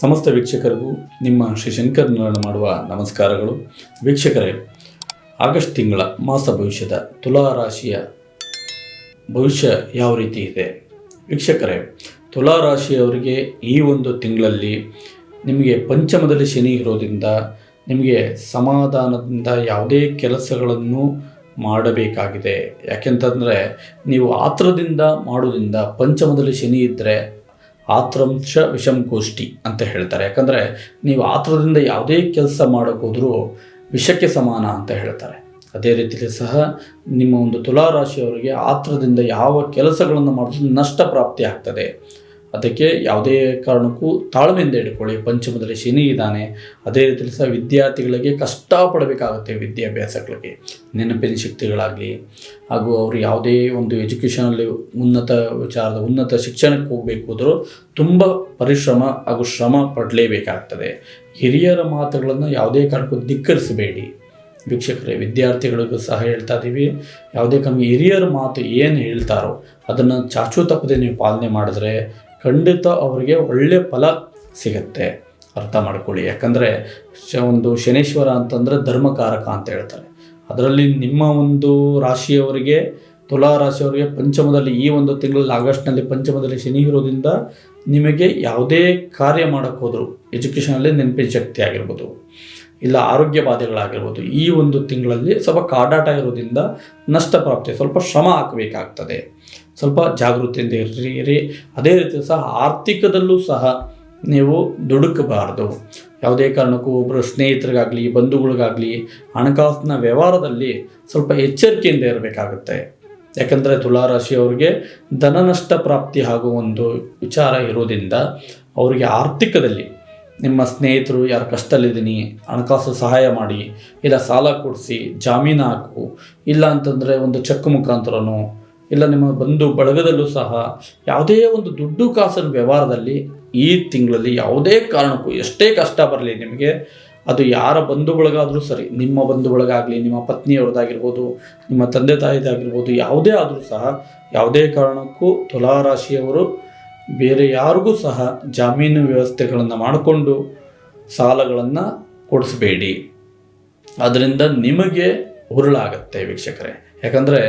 ಸಮಸ್ತ ವೀಕ್ಷಕರಿಗೂ ನಿಮ್ಮ ಶ್ರೀ ಶಂಕರ್ ನಾರಾಯಣ ಮಾಡುವ ನಮಸ್ಕಾರಗಳು. ವೀಕ್ಷಕರೇ, ಆಗಸ್ಟ್ ತಿಂಗಳ ಮಾಸ ಭವಿಷ್ಯದ ತುಲಾ ರಾಶಿಯ ಭವಿಷ್ಯ ಯಾವ ರೀತಿ ಇದೆ? ವೀಕ್ಷಕರೇ, ತುಲಾ ರಾಶಿಯವರಿಗೆ ಈ ಒಂದು ತಿಂಗಳಲ್ಲಿ ನಿಮಗೆ ಪಂಚಮದಲ್ಲಿ ಶನಿ ಇರೋದ್ರಿಂದ ನಿಮಗೆ ಸಮಾಧಾನದಿಂದ ಯಾವುದೇ ಕೆಲಸಗಳನ್ನು ಮಾಡಬೇಕಾಗಿದೆ. ಯಾಕೆಂತಂದರೆ, ನೀವು ಆತ್ರದಿಂದ ಮಾಡೋದ್ರಿಂದ ಪಂಚಮದಲ್ಲಿ ಶನಿ ಇದ್ದರೆ ಆತ್ರಂಶ ವಿಷಂಗೋಷ್ಠಿ ಅಂತ ಹೇಳ್ತಾರೆ. ಯಾಕಂದರೆ ನೀವು ಆತ್ರದಿಂದ ಯಾವುದೇ ಕೆಲಸ ಮಾಡೋಕ್ಕೋದ್ರೂ ವಿಷಕ್ಕೆ ಸಮಾನ ಅಂತ ಹೇಳ್ತಾರೆ. ಅದೇ ರೀತಿಯಲ್ಲಿ ಸಹ ನಿಮ್ಮ ಒಂದು ತುಲಾರಾಶಿಯವರಿಗೆ ಆತ್ರದಿಂದ ಯಾವ ಕೆಲಸಗಳನ್ನು ಮಾಡಿದ್ರು ನಷ್ಟ ಪ್ರಾಪ್ತಿ ಆಗ್ತದೆ. ಅದಕ್ಕೆ ಯಾವುದೇ ಕಾರಣಕ್ಕೂ ತಾಳ್ಮೆಯಿಂದ ಇಟ್ಕೊಳ್ಳಿ ಪಂಚಮದಲ್ಲಿ ಶನಿ ಇದ್ದಾನೆ, ಅದೇ ರೀತಿಯಲ್ಲಿ ಸಹ ವಿದ್ಯಾರ್ಥಿಗಳಿಗೆ ಕಷ್ಟಪಡಬೇಕಾಗುತ್ತೆ ವಿದ್ಯಾಭ್ಯಾಸಗಳಿಗೆ, ನೆನಪಿನ ಶಕ್ತಿಗಳಾಗಲಿ, ಹಾಗೂ ಅವರು ಯಾವುದೇ ಒಂದು ಎಜುಕೇಷನಲ್ಲಿ ಉನ್ನತ ವಿಚಾರದ, ಉನ್ನತ ಶಿಕ್ಷಣಕ್ಕೆ ಹೋಗಬೇಕು ಅಂದರೂ ತುಂಬ ಪರಿಶ್ರಮ ಹಾಗೂ ಶ್ರಮ ಪಡಲೇಬೇಕಾಗ್ತದೆ. ಹಿರಿಯರ ಮಾತುಗಳನ್ನು ಯಾವುದೇ ಕಾರಣಕ್ಕೂ ಧಿಕ್ಕರಿಸಬೇಡಿ. ವೀಕ್ಷಕರೇ, ವಿದ್ಯಾರ್ಥಿಗಳಿಗೂ ಸಹ ಹೇಳ್ತಾ ಇದ್ದೀವಿ, ಯಾವುದೇ ಕಮ್ಮಿ ಹಿರಿಯರ ಮಾತು ಏನು ಹೇಳ್ತಾರೋ ಅದನ್ನು ಚಾಚು ತಪ್ಪದೆ ನೀವು ಪಾಲನೆ ಮಾಡಿದ್ರೆ ಖಂಡಿತ ಅವರಿಗೆ ಒಳ್ಳೆಯ ಫಲ ಸಿಗುತ್ತೆ. ಅರ್ಥ ಮಾಡ್ಕೊಳ್ಳಿ. ಯಾಕಂದರೆ ಶ, ಒಂದು ಶನೇಶ್ವರ ಅಂತಂದರೆ ಧರ್ಮಕಾರಕ ಅಂತ ಹೇಳ್ತಾರೆ. ಅದರಲ್ಲಿ ನಿಮ್ಮ ಒಂದು ರಾಶಿಯವರಿಗೆ, ತುಲಾ ರಾಶಿಯವರಿಗೆ ಪಂಚಮದಲ್ಲಿ ಈ ಒಂದು ತಿಂಗಳಲ್ಲಿ, ಆಗಸ್ಟ್ನಲ್ಲಿ ಪಂಚಮದಲ್ಲಿ ಶನಿ ಇರೋದ್ರಿಂದ ನಿಮಗೆ ಯಾವುದೇ ಕಾರ್ಯ ಮಾಡೋಕ್ಕೆ ಎಜುಕೇಷನಲ್ಲಿ ನೆನಪಿನ ಶಕ್ತಿ ಆಗಿರ್ಬೋದು, ಇಲ್ಲ ಆರೋಗ್ಯ ಬಾಧೆಗಳಾಗಿರ್ಬೋದು, ಈ ಒಂದು ತಿಂಗಳಲ್ಲಿ ಸ್ವಲ್ಪ ಕಾಡಾಟ ಇರೋದ್ರಿಂದ ನಷ್ಟ ಪ್ರಾಪ್ತಿ, ಸ್ವಲ್ಪ ಶ್ರಮ ಹಾಕಬೇಕಾಗ್ತದೆ. ಸ್ವಲ್ಪ ಜಾಗೃತಿಯಿಂದ ಇರ್ರಿ ಇರಿ ಅದೇ ರೀತಿ ಸಹ ಆರ್ಥಿಕದಲ್ಲೂ ಸಹ ನೀವು ದುಡುಕಬಾರ್ದು. ಯಾವುದೇ ಕಾರಣಕ್ಕೂ ಒಬ್ಬರು ಸ್ನೇಹಿತರಿಗಾಗಲಿ, ಬಂಧುಗಳಿಗಾಗಲಿ ಹಣಕಾಸಿನ ವ್ಯವಹಾರದಲ್ಲಿ ಸ್ವಲ್ಪ ಎಚ್ಚರಿಕೆಯಿಂದ ಇರಬೇಕಾಗುತ್ತೆ. ಯಾಕಂದರೆ ತುಲಾರಾಶಿಯವರಿಗೆ ಧನನಷ್ಟ ಪ್ರಾಪ್ತಿ ಹಾಗೂ ಒಂದು ವಿಚಾರ ಇರೋದ್ರಿಂದ ಅವರಿಗೆ ಆರ್ಥಿಕದಲ್ಲಿ ನಿಮ್ಮ ಸ್ನೇಹಿತರು ಯಾರು ಕಷ್ಟದಲ್ಲಿದ್ದೀನಿ, ಹಣಕಾಸು ಸಹಾಯ ಮಾಡಿ, ಇಲ್ಲ ಸಾಲ ಕೊಡಿಸಿ, ಜಾಮೀನು ಹಾಕು, ಇಲ್ಲ ಅಂತಂದರೆ ಒಂದು ಚೆಕ್ ಮುಖಾಂತರನೋ ಇಲ್ಲ ನಿಮ್ಮ ಬಂಧು ಬಳಗದಲ್ಲೂ ಸಹ ಯಾವುದೇ ಒಂದು ದುಡ್ಡು ಕಾಸಿನ ವ್ಯವಹಾರದಲ್ಲಿ ಈ ತಿಂಗಳಲ್ಲಿ ಯಾವುದೇ ಕಾರಣಕ್ಕೂ ಎಷ್ಟೇ ಕಷ್ಟ ಬರಲಿ ನಿಮಗೆ, ಅದು ಯಾರ ಬಂಧು ಬಳಗಾದರೂ ಸರಿ, ನಿಮ್ಮ ಬಂಧು ಬಳಗಾಗಲಿ, ನಿಮ್ಮ ಪತ್ನಿಯವ್ರದ್ದಾಗಿರ್ಬೋದು ನಿಮ್ಮ ತಂದೆ ತಾಯಿದಾಗಿರ್ಬೋದು, ಯಾವುದೇ ಆದರೂ ಸಹ ಯಾವುದೇ ಕಾರಣಕ್ಕೂ ತುಲಾರಾಶಿಯವರು ಬೇರೆ ಯಾರಿಗೂ ಸಹ ಜಾಮೀನು ವ್ಯವಸ್ಥೆಗಳನ್ನು ಮಾಡಿಕೊಂಡು ಸಾಲಗಳನ್ನು ಕೊಡಿಸಬೇಡಿ. ಅದರಿಂದ ನಿಮಗೆ ಉರುಳಾಗತ್ತೆ ವೀಕ್ಷಕರೇ. ಯಾಕಂದರೆ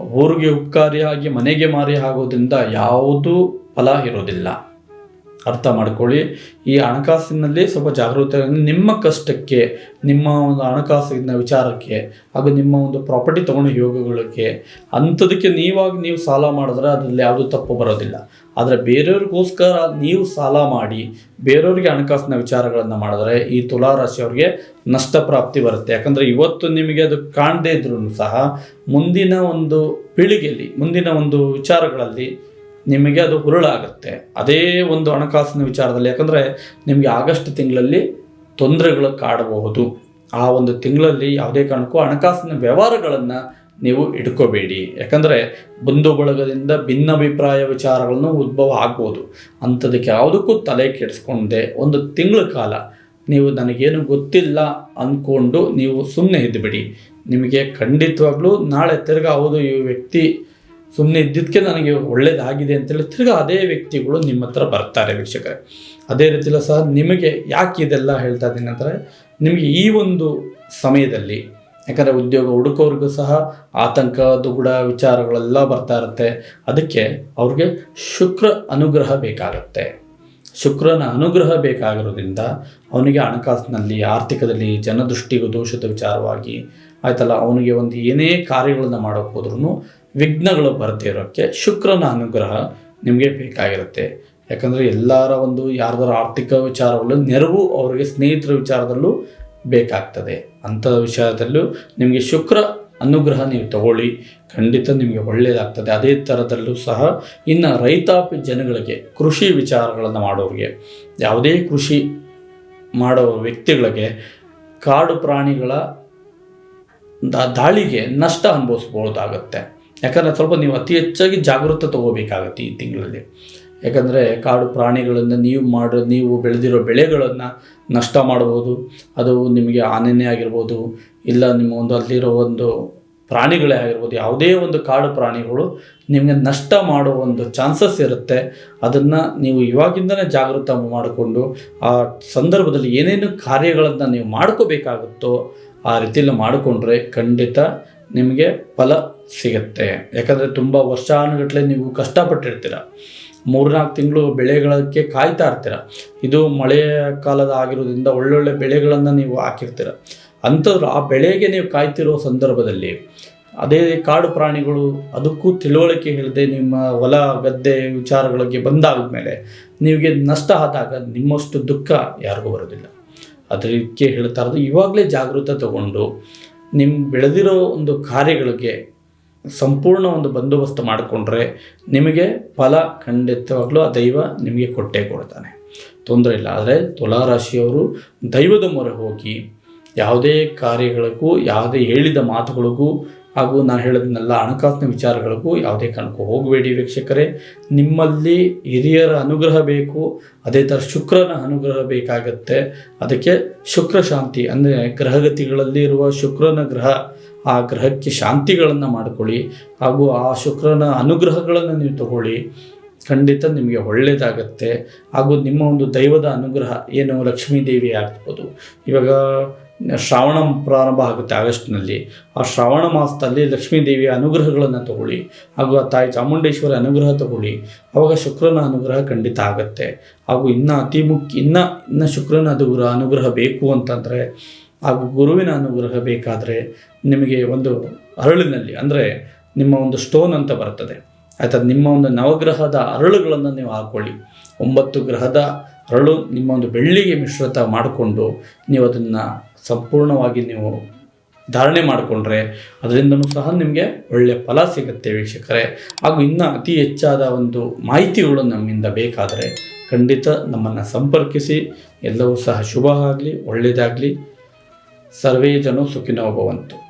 ಊರಿಗೆ ಉಪಕಾರಿಯಾಗಿ ಮನೆಗೆ ಮಾರಿ ಆಗೋದ್ರಿಂದ ಯಾವುದೂ ಫಲ ಇರೋದಿಲ್ಲ. ಅರ್ಥ ಮಾಡ್ಕೊಳ್ಳಿ. ಈ ಹಣಕಾಸಿನಲ್ಲಿ ಸ್ವಲ್ಪ ಜಾಗೃತಿ ನಿಮ್ಮ ಕಷ್ಟಕ್ಕೆ, ನಿಮ್ಮ ಒಂದು ಹಣಕಾಸಿನ ವಿಚಾರಕ್ಕೆ, ಹಾಗೂ ನಿಮ್ಮ ಒಂದು ಪ್ರಾಪರ್ಟಿ ತೊಗೊಂಡು ಯೋಗಗಳಿಗೆ ಅಂಥದಕ್ಕೆ ನೀವಾಗಿ ನೀವು ಸಾಲ ಮಾಡಿದ್ರೆ ಅದರಲ್ಲಿ ಯಾವುದೂ ತಪ್ಪು ಬರೋದಿಲ್ಲ. ಆದರೆ ಬೇರೆಯವ್ರಿಗೋಸ್ಕರ ನೀವು ಸಾಲ ಮಾಡಿ, ಬೇರೆಯವ್ರಿಗೆ ಹಣಕಾಸಿನ ವಿಚಾರಗಳನ್ನು ಮಾಡಿದ್ರೆ ಈ ತುಲಾರಾಶಿಯವ್ರಿಗೆ ನಷ್ಟ ಪ್ರಾಪ್ತಿ ಬರುತ್ತೆ. ಯಾಕಂದರೆ ಇವತ್ತು ನಿಮಗೆ ಅದು ಕಾಣದೇ ಇದ್ರೂ ಸಹ ಮುಂದಿನ ಒಂದು ಪೀಳಿಗೆಯಲ್ಲಿ, ಮುಂದಿನ ಒಂದು ವಿಚಾರಗಳಲ್ಲಿ ನಿಮಗೆ ಅದು ಹುರುಳಾಗುತ್ತೆ. ಅದೇ ಒಂದು ಹಣಕಾಸಿನ ವಿಚಾರದಲ್ಲಿ ಯಾಕಂದರೆ ನಿಮಗೆ ಆಗಸ್ಟ್ ತಿಂಗಳಲ್ಲಿ ತೊಂದರೆಗಳು ಕಾಡಬಹುದು. ಆ ಒಂದು ತಿಂಗಳಲ್ಲಿ ಯಾವುದೇ ಕಾರಣಕ್ಕೂ ಹಣಕಾಸಿನ ವ್ಯವಹಾರಗಳನ್ನು ನೀವು ಇಟ್ಕೋಬೇಡಿ ಯಾಕಂದರೆ ಬಂಧು ಬಳಗದಿಂದ ಭಿನ್ನಾಭಿಪ್ರಾಯ ವಿಚಾರಗಳನ್ನು ಉದ್ಭವ ಆಗ್ಬೋದು. ಅಂಥದಕ್ಕೆ ಯಾವುದಕ್ಕೂ ತಲೆ ಕೆಡಿಸ್ಕೊಂಡೆ ಒಂದು ತಿಂಗಳ ಕಾಲ ನೀವು ನನಗೇನು ಗೊತ್ತಿಲ್ಲ ಅಂದ್ಕೊಂಡು ನೀವು ಸುಮ್ಮನೆ ಇದ್ದುಬಿಡಿ ನಿಮಗೆ ಖಂಡಿತವಾಗ್ಲೂ ನಾಳೆ ತಿರ್ಗಾ ಹೌದು, ಈ ವ್ಯಕ್ತಿ ಸುಮ್ಮನೆ ಇದ್ದಿದ್ದಕ್ಕೆ ನನಗೆ ಒಳ್ಳೇದಾಗಿದೆ ಅಂತೇಳಿ ತಿರ್ಗಾ ಅದೇ ವ್ಯಕ್ತಿಗಳು ನಿಮ್ಮ ಹತ್ರ ಬರ್ತಾರೆ ವೀಕ್ಷಕರೇ. ಅದೇ ರೀತಿಯಲ್ಲ ಸಹ ನಿಮಗೆ ಯಾಕೆ ಇದೆಲ್ಲ ಹೇಳ್ತಾ ಇದ್ದೀನಿ ಅಂದರೆ ನಿಮಗೆ ಈ ಒಂದು ಸಮಯದಲ್ಲಿ, ಯಾಕಂದರೆ ಉದ್ಯೋಗ ಹುಡುಕೋರಿಗೂ ಸಹ ಆತಂಕ, ದುಗುಡ, ವಿಚಾರಗಳೆಲ್ಲ ಬರ್ತಾ ಇರುತ್ತೆ. ಅದಕ್ಕೆ ಅವ್ರಿಗೆ ಶುಕ್ರ ಅನುಗ್ರಹ ಬೇಕಾಗುತ್ತೆ. ಶುಕ್ರನ ಅನುಗ್ರಹ ಬೇಕಾಗಿರೋದ್ರಿಂದ ಅವನಿಗೆ ಹಣಕಾಸಿನಲ್ಲಿ, ಆರ್ಥಿಕದಲ್ಲಿ, ಜನದೃಷ್ಟಿಗೂ ದೋಷದ ವಿಚಾರವಾಗಿ, ಆಯ್ತಲ್ಲ, ಅವನಿಗೆ ಒಂದು ಏನೇ ಕಾರ್ಯಗಳನ್ನು ಮಾಡೋಕೆ ಹೋದ್ರೂ ವಿಘ್ನಗಳು ಬರದೇ ಇರೋಕ್ಕೆ ಶುಕ್ರನ ಅನುಗ್ರಹ ನಿಮಗೆ ಬೇಕಾಗಿರುತ್ತೆ. ಯಾಕಂದರೆ ಎಲ್ಲರ ಒಂದು ಯಾರ್ದಾರ ಆರ್ಥಿಕ ವಿಚಾರಗಳು ನೆರವು ಅವರಿಗೆ ಸ್ನೇಹಿತರ ವಿಚಾರದಲ್ಲೂ ಬೇಕಾಗ್ತದೆ. ಅಂಥ ವಿಚಾರದಲ್ಲೂ ನಿಮಗೆ ಶುಕ್ರ ಅನುಗ್ರಹ ನೀವು ತಗೊಳ್ಳಿ. ಖಂಡಿತ ನಿಮಗೆ ಒಳ್ಳೆಯದಾಗ್ತದೆ ಅದೇ ಥರದಲ್ಲೂ ಸಹ ಇನ್ನು ರೈತಾಪಿ ಜನಗಳಿಗೆ, ಕೃಷಿ ವಿಚಾರಗಳನ್ನು ಮಾಡೋರಿಗೆ, ಯಾವುದೇ ಕೃಷಿ ಮಾಡೋ ವ್ಯಕ್ತಿಗಳಿಗೆ, ಕಾಡು ಪ್ರಾಣಿಗಳ ದಾಳಿಗೆ ನಷ್ಟ ಅನುಭವಿಸ್ಬೋದಾಗತ್ತೆ. ಯಾಕಂದರೆ ಸ್ವಲ್ಪ ನೀವು ಅತಿ ಹೆಚ್ಚಾಗಿ ಜಾಗೃತ ತಗೋಬೇಕಾಗತ್ತೆ ಈ ತಿಂಗಳಲ್ಲಿ. ಯಾಕಂದರೆ ಕಾಡು ಪ್ರಾಣಿಗಳನ್ನು ನೀವು ಮಾಡೋ, ನೀವು ಬೆಳೆದಿರೋ ಬೆಳೆಗಳನ್ನು ನಷ್ಟ ಮಾಡ್ಬೋದು, ಅದು ನಿಮಗೆ ಆನೆನೇ ಆಗಿರ್ಬೋದು, ಇಲ್ಲ ನಿಮ್ಮ ಒಂದು ಅಲ್ಲಿರೋ ಒಂದು ಪ್ರಾಣಿಗಳೇ ಆಗಿರ್ಬೋದು, ಯಾವುದೇ ಒಂದು ಕಾಡು ಪ್ರಾಣಿಗಳು ನಿಮಗೆ ನಷ್ಟ ಮಾಡೋ ಒಂದು ಚಾನ್ಸಸ್ ಇರುತ್ತೆ. ಅದನ್ನು ನೀವು ಇವಾಗಿಂದನೇ ಜಾಗೃತ ಮಾಡಿಕೊಂಡು ಆ ಸಂದರ್ಭದಲ್ಲಿ ಏನೇನು ಕಾರ್ಯಗಳನ್ನು ನೀವು ಮಾಡ್ಕೋಬೇಕಾಗುತ್ತೋ ಆ ರೀತಿಯಲ್ಲಿ ಮಾಡಿಕೊಂಡ್ರೆ ಖಂಡಿತ ನಿಮಗೆ ಫಲ ಸಿಗುತ್ತೆ. ಯಾಕಂದರೆ ತುಂಬ ವರ್ಷಾನುಗಟ್ಟಲೆ ನೀವು ಕಷ್ಟಪಟ್ಟಿರ್ತೀರ. ಮೂರ್ನಾಲ್ಕು ತಿಂಗಳು ಬೆಳೆಗಳಕ್ಕೆ ಕಾಯ್ತಾ ಇರ್ತೀರ. ಇದು ಮಳೆಯ ಕಾಲದ ಆಗಿರೋದ್ರಿಂದ ಒಳ್ಳೊಳ್ಳೆ ಬೆಳೆಗಳನ್ನು ನೀವು ಹಾಕಿರ್ತೀರ. ಅಂಥದ್ರು ಆ ಬೆಳೆಗೆ ನೀವು ಕಾಯ್ತಿರೋ ಸಂದರ್ಭದಲ್ಲಿ ಅದೇ ಕಾಡು ಪ್ರಾಣಿಗಳು ಅದಕ್ಕೂ ತಿಳುವಳಿಕೆ ಹೇಳದೆ ನಿಮ್ಮ ಹೊಲ, ಗದ್ದೆ ವಿಚಾರಗಳಿಗೆ ಬಂದಾದ್ಮೇಲೆ ನಿಮಗೆ ನಷ್ಟ ಆದಾಗ ನಿಮ್ಮಷ್ಟು ದುಃಖ ಯಾರಿಗೂ ಬರೋದಿಲ್ಲ ಅದಕ್ಕೆ ಹೇಳ್ತಾ ಇರೋದು ಇವಾಗಲೇ ಜಾಗೃತ ತಗೊಂಡು ನಿಮ್ಮ ಬೆಳೆದಿರೋ ಒಂದು ಕಾರ್ಯಗಳಿಗೆ ಸಂಪೂರ್ಣ ಒಂದು ಬಂದೋಬಸ್ತ್ ಮಾಡಿಕೊಂಡ್ರೆ ನಿಮಗೆ ಫಲ ಖಂಡಿತವಾಗ್ಲೂ ಆ ದೈವ ನಿಮಗೆ ಕೊಟ್ಟೇ ಕೊಡ್ತಾನೆ. ತೊಂದರೆ ಇಲ್ಲ. ಆದರೆ ತುಲಾರಾಶಿಯವರು ದೈವದ ಮೊರೆ ಹೋಗಿ ಯಾವುದೇ ಕಾರ್ಯಗಳಿಗೂ, ಯಾವುದೇ ಹೇಳಿದ ಮಾತುಗಳಿಗೂ ಹಾಗೂ ನಾನು ಹೇಳೋದನ್ನೆಲ್ಲ ಹಣಕಾಸಿನ ವಿಚಾರಗಳಿಗೂ ಯಾವುದೇ ಕಾರಣಕ್ಕೂ ಹೋಗಬೇಡಿ ವೀಕ್ಷಕರೇ. ನಿಮ್ಮಲ್ಲಿ ಹಿರಿಯರ ಅನುಗ್ರಹ ಬೇಕು, ಅದೇ ಥರ ಶುಕ್ರನ ಅನುಗ್ರಹ ಬೇಕಾಗತ್ತೆ. ಅದಕ್ಕೆ ಶುಕ್ರ ಶಾಂತಿ ಅಂದರೆ ಗ್ರಹಗತಿಗಳಲ್ಲಿ ಇರುವ ಶುಕ್ರನ ಗ್ರಹ, ಆ ಗ್ರಹಕ್ಕೆ ಶಾಂತಿಗಳನ್ನು ಮಾಡಿಕೊಳ್ಳಿ. ಹಾಗೂ ಆ ಶುಕ್ರನ ಅನುಗ್ರಹಗಳನ್ನು ನೀವು ತಗೊಳ್ಳಿ. ಖಂಡಿತ ನಿಮಗೆ ಒಳ್ಳೆಯದಾಗತ್ತೆ ಹಾಗೂ ನಿಮ್ಮ ಒಂದು ದೈವದ ಅನುಗ್ರಹ, ಏನು ಲಕ್ಷ್ಮೀ ದೇವಿ ಆಗ್ಬೋದು. ಇವಾಗ ಶ್ರಾವಣ ಪ್ರಾರಂಭ ಆಗುತ್ತೆ ಆಗಸ್ಟ್ನಲ್ಲಿ. ಆ ಶ್ರಾವಣ ಮಾಸದಲ್ಲಿ ಲಕ್ಷ್ಮೀ ದೇವಿಯ ಅನುಗ್ರಹಗಳನ್ನು ತಗೊಳ್ಳಿ. ಹಾಗೂ ಆ ತಾಯಿ ಚಾಮುಂಡೇಶ್ವರಿ ಅನುಗ್ರಹ ತಗೊಳ್ಳಿ. ಆವಾಗ ಶುಕ್ರನ ಅನುಗ್ರಹ ಖಂಡಿತ ಆಗುತ್ತೆ. ಹಾಗೂ ಇನ್ನು ಅತಿ ಮುಖ್ಯ, ಇನ್ನು ಇನ್ನು ಶುಕ್ರನ ಅನುಗ್ರಹ ಅನುಗ್ರಹ ಬೇಕು ಅಂತಂದರೆ, ಹಾಗೂ ಗುರುವಿನ ಅನುಗ್ರಹ ಬೇಕಾದರೆ ನಿಮಗೆ ಒಂದು ಅರಳಿನಲ್ಲಿ, ಅಂದರೆ ನಿಮ್ಮ ಒಂದು ಸ್ಟೋನ್ ಅಂತ ಬರ್ತದೆ. ಆಯ್ತಾ, ನಿಮ್ಮ ಒಂದು ನವಗ್ರಹದ ಅರಳುಗಳನ್ನು ನೀವು ಹಾಕ್ಕೊಳ್ಳಿ ಒಂಬತ್ತು ಗ್ರಹದ ಅರಳು ನಿಮ್ಮ ಒಂದು ಬೆಳ್ಳಿಗೆ ಮಿಶ್ರಿತ ಮಾಡಿಕೊಂಡು ನೀವು ಅದನ್ನು ಸಂಪೂರ್ಣವಾಗಿ ನೀವು ಧಾರಣೆ ಮಾಡಿಕೊಂಡ್ರೆ ಅದರಿಂದನೂ ಸಹ ನಿಮಗೆ ಒಳ್ಳೆಯ ಫಲ ಸಿಗುತ್ತೆ ವೀಕ್ಷಕರೇ. ಹಾಗೂ ಇನ್ನೂ ಅತಿ ಹೆಚ್ಚಾದ ಒಂದು ಮಾಹಿತಿಗಳು ನಮ್ಮಿಂದ ಬೇಕಾದರೆ ಖಂಡಿತ ನಮ್ಮನ್ನು ಸಂಪರ್ಕಿಸಿ. ಎಲ್ಲವೂ ಸಹ ಶುಭ ಆಗಲಿ ಒಳ್ಳೆಯದಾಗಲಿ ಸರ್ವೇ ಜನ ಸುಖಿನೋ ಭವಂತು.